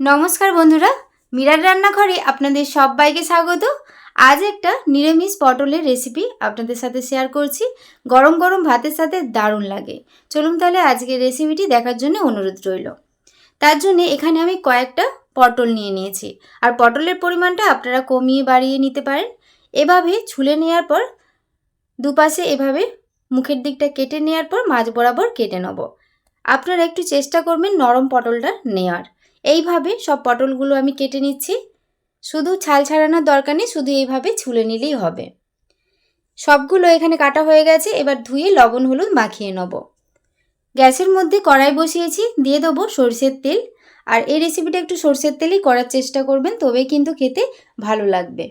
নমস্কার বন্ধুরা, মিরার রান্নাঘরে আপনাদের সবাইকে স্বাগত। আজ একটা নিরামিষ পটলের রেসিপি আপনাদের সাথে শেয়ার করছি। গরম গরম ভাতের সাথে দারুণ লাগে। চলুন তাহলে আজকের রেসিপিটি দেখার জন্য অনুরোধ রইল। তার জন্য এখানে আমি কয়েকটা পটল নিয়ে নিয়েছি। আর পটলের পরিমাণটা আপনারা কমিয়ে বাড়িয়ে নিতে পারেন। এভাবে ছুলে নেওয়ার পর, দুপাশে এভাবে মুখের দিকটা কেটে নেওয়ার পর মাঝ বরাবর কেটে নেব। আপনারা একটু চেষ্টা করবেন নরম পটলটা নেওয়ার এইভাবে সব পটলগুলো আমি কেটে নিচ্ছি। শুধু ছাল ছাড়ানোর দরকার নেই, শুধু এইভাবে ছুলে নিলেই হবে। সবগুলো এখানে কাটা হয়ে গেছে, এবার ধুয়ে লবণ হলুদ মাখিয়ে নেব। গ্যাসের মধ্যে কড়াই বসিয়েছি, দিয়ে দেবো সর্ষের তেল। আর এই রেসিপিটা একটু সর্ষের তেলেই করার চেষ্টা করবেন তবেই কিন্তু খেতে ভালো লাগবে।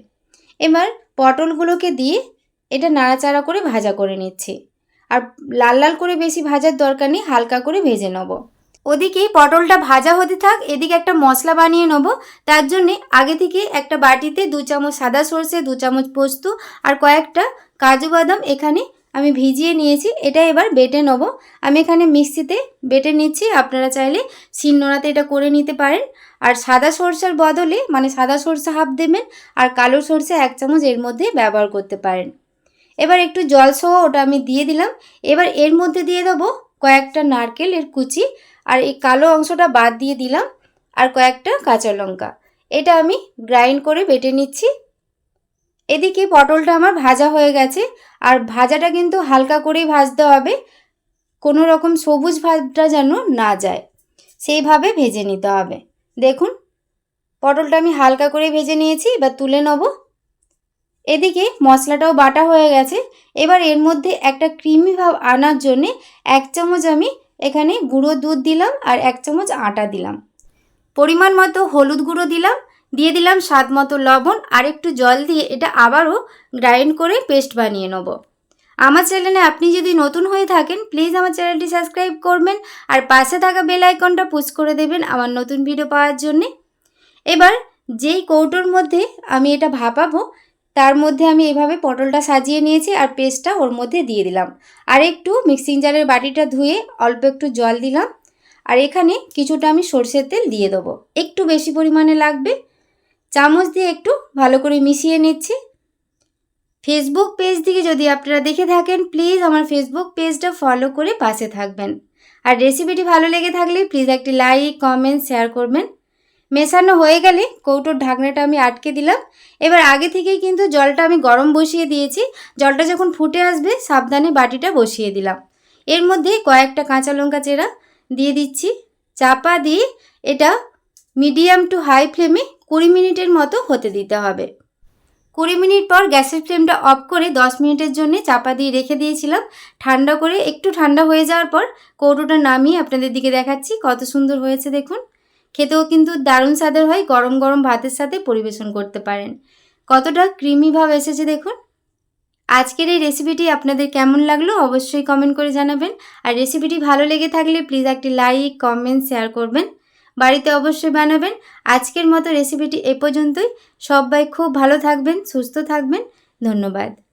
এবার পটলগুলোকে দিয়ে এটা নাড়াচাড়া করে ভাজা করে নিচ্ছি। আর লাল লাল করে বেশি ভাজার দরকার নেই, হালকা করে ভেজে নেব। ওদিকে পটলটা ভাজা হতে থাক, এদিকে একটা মশলা বানিয়ে নেব। তার জন্যে আগে থেকে একটা বাটিতে দু চামচ সাদা সর্ষে, দু চামচ পোস্ত আর কয়েকটা কাজু বাদাম এখানে আমি ভিজিয়ে নিয়েছি। এটা এবার বেটে নেব। আমি এখানে মিক্সিতে বেটে নিচ্ছি। আপনারা চাইলে শিলনোড়াতে এটা করে নিতে পারেন। আর সাদা সরষের বদলে মানে সাদা সরষে হাফ দেবেন আর কালো সরষে এক চামচ এর মধ্যে ব্যবহার করতে পারেন। এবার একটু জল সহ ওটা আমি দিয়ে দিলাম। এবার এর মধ্যে দিয়ে দেবো কয়েকটা নারকেল এর কুচি আর এই কালো অংশটা বাদ দিয়ে দিলাম আর কয়েকটা কাঁচা লঙ্কা। এটা আমি গ্রাইন্ড করে বেটে নিচ্ছি। এদিকে পটলটা আমার ভাজা হয়ে গেছে আর ভাজাটা কিন্তু হালকা করেই ভাজতে হবে। কোনো রকম সবুজ ভাজটা যেন না যায়, সেইভাবে ভেজে নিতে হবে। দেখুন, পটলটা আমি হালকা করে ভেজে নিয়েছি, এবার তুলে নেব। এদিকে মশলাটাও বাটা হয়ে গেছে। এবার এর মধ্যে একটা ক্রিমি ভাব আনার জন্যে এক চামচ আমি এখানে গুঁড়ো দুধ দিলাম আর এক চামচ আটা দিলাম। পরিমাণ মতো হলুদ গুঁড়ো দিলাম, দিয়ে দিলাম স্বাদ মতো লবণ আর একটু জল দিয়ে এটা আবারও গ্রাইন্ড করে পেস্ট বানিয়ে নেব। আমার চ্যানেলে আপনি যদি নতুন হয়ে থাকেন, প্লিজ আমার চ্যানেলটি সাবস্ক্রাইব করবেন আর পাশে থাকা বেল আইকনটা পুশ করে দেবেন আমার নতুন ভিডিও পাওয়ার জন্যে। এবার যেই কৌটোর মধ্যে আমি এটা ভাপাবো তার মধ্যে আমি এভাবে পটলটা সাজিয়ে নিয়েছি আর পেস্টটা ওর মধ্যে দিয়ে দিলাম। আর একটু মিক্সিং জারের বাটিটা ধুয়ে অল্প একটু জল দিলাম। আর এখানে কিছুটা আমি সর্ষের তেল দিয়ে দেবো। একটু বেশি পরিমাণে লাগবে। চামচ দিয়ে একটু ভালো করে মিশিয়ে নিচ্ছি। ফেসবুক পেজ থেকে যদি আপনারা দেখে থাকেন, প্লিজ আমার ফেসবুক পেজটা ফলো করে পাশে থাকবেন। আর রেসিপিটি ভালো লেগে থাকলে প্লিজ একটি লাইক, কমেন্ট, শেয়ার করবেন। মেশানো হয়ে গেলে কৌটোর ঢাকনাটা আমি আটকে দিলাম। এবার আগে থেকেই কিন্তু জলটা আমি গরম বসিয়ে দিয়েছি। জলটা যখন ফুটে আসবে, সাবধানে বাটিটা বসিয়ে দিলাম। এর মধ্যে কয়েকটা কাঁচা লঙ্কা চেরা দিয়ে দিচ্ছি। চাপা দিয়ে এটা মিডিয়াম টু হাই ফ্লেমে কুড়ি মিনিটের মতো হতে দিতে হবে। কুড়ি মিনিট পর গ্যাসের ফ্লেমটা অফ করে দশ মিনিটের জন্য চাপা দিয়ে রেখে দিয়েছিলাম। ঠান্ডা করে একটু ঠান্ডা হয়ে যাওয়ার পর কৌটোটা নামিয়ে আপনাদের দিকে দেখাচ্ছি কত সুন্দর হয়েছে দেখুন। খেতেও কিন্তু দারুণ স্বাদের হয়, গরম গরম ভাতের সাথে পরিবেশন করতে পারেন। কতটা ক্রিমি ভাব এসেছে দেখুন। আজকের এই রেসিপিটি আপনাদের কেমন লাগল অবশ্যই কমেন্ট করে জানাবেন। আর রেসিপিটি ভালো লেগে থাকলে প্লিজ একটি লাইক কমেন্ট শেয়ার করবেন। বাড়িতে অবশ্যই বানাবেন। আজকের মতো রেসিপিটি এ পর্যন্তই। সবাই খুব ভালো থাকবেন, সুস্থ থাকবেন। ধন্যবাদ।